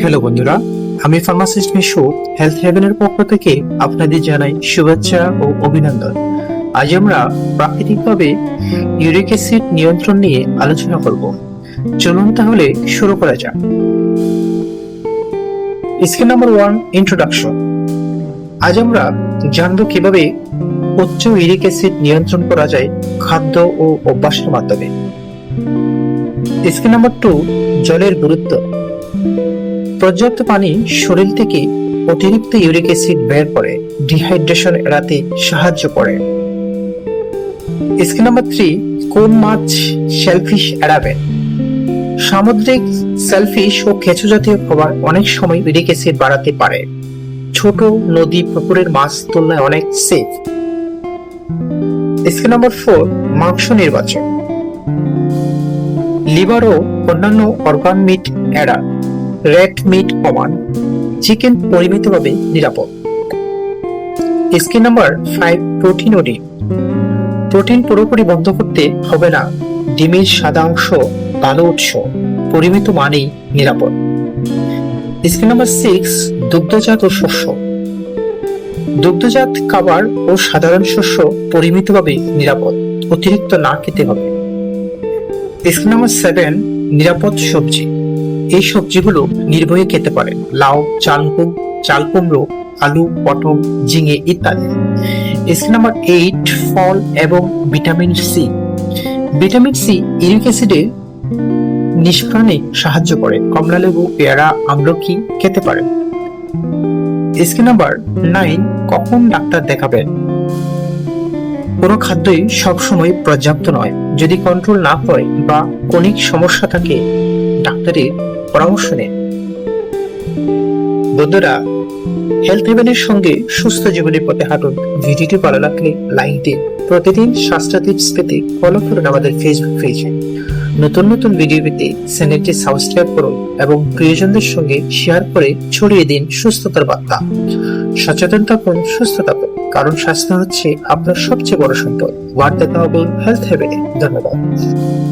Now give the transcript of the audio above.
Hello বন্ধুরা। আমি pharmacist Mishu health হেভেনের পক্ষ থেকে আপনাদের জানাই শুভেচ্ছা ও অভিনন্দন। আজ আমরা প্রাকৃতিকভাবে ইউরিক অ্যাসিড নিয়ন্ত্রণ নিয়ে আলোচনা করব। চলুন তাহলে শুরু করা যাক। স্কিল নাম্বার ওয়ান ইন্ট্রোডাকশন আজ আমরা জানব কীভাবে উচ্চ ইউরিক অ্যাসিড নিয়ন্ত্রণ করা যায় খাদ্য ও অভ্যাসের মাধ্যমে। স্কিল নাম্বার টু জলের গুরুত্ব। পর্যাপ্ত পানি শরীর থেকে অতিরিক্ত ইউরিক অ্যাসিড বের করে ডিহাইড্রেশন এড়াতে সাহায্য করে। স্কিল নাম্বার থ্রি কোন মাছ সেলফিশ এড়াবেন সামুদ্রিক সেলফিশ ও কেঁচো জাতীয় খাবার অনেক সময় ইউরিক অ্যাসিড বাড়াতে পারে। ছোট নদী পুকুরের মাছ তুলনায় অনেক সেফ স্কিল নাম্বার ফোর মাংস নির্বাচন। লিভার ও অন্যান্য অর্গান মিট এড়া রেড মিট কমান। চিকেন পরিমিতভাবে নিরাপদ। স্কিন নাম্বার ফাইভ, প্রোটিন ও প্রোটিন পুরোপুরি বন্ধ করতে হবে না। ডিমের সাদা অংশ ভালো উৎস, পরিমিত মানেই নিরাপদ। স্কিন নাম্বার সিক্স, দুগ্ধজাত ও শস্য। দুগ্ধজাত খাবার ও সাধারণ শস্য পরিমিতভাবে নিরাপদ। অতিরিক্ত না খেতে হবে। স্কিন নাম্বার সেভেন, নিরাপদ সবজি। এই সবজিগুলো নির্ভয়ে খেতে পারেন লাউ চালকুম চাল কুমড়ো আলু, পটল, ঝিঙে ইত্যাদি। স্কিল নাম্বার এইট ফল এবং vitamin C vitamin C uric অ্যাসিডের নিষ্কাশনে সাহায্য করে। কমলা লেবু, পেয়ারা, আমলকি খেতে পারেন স্কিল নাম্বার নাইন কখন ডাক্তার দেখাবেন কোনো খাদ্যই সবসময় পর্যাপ্ত নয়। যদি কন্ট্রোল না হয় বা কনিক সমস্যা থাকে, ডাক্তারের পরামর্শ নিন। বন্ধুরা হেলথ হেভেনের সঙ্গে সুস্থ জীবনের পথে হাঁটুন। ভিডিওটি ভালো লাগলে লাইক দিন। প্রতিদিন স্বাস্থ্য টিপস পেতে ফলো করুন আমাদের ফেসবুক পেজে নতুন নতুন ভিডিও পেতে চ্যানেলটি সাবস্ক্রাইব করুন এবং প্রিয়জনদের সঙ্গে শেয়ার করে ছড়িয়ে দিন সুস্থতার বার্তা। সচেতন থাকুন, সুস্থ থাকুন। কারণ স্বাস্থ্য হচ্ছে আপনার সবচেয়ে বড় সম্পদ। ওয়ার্ড দেখা হেলথ হেভেনে ধন্যবাদ।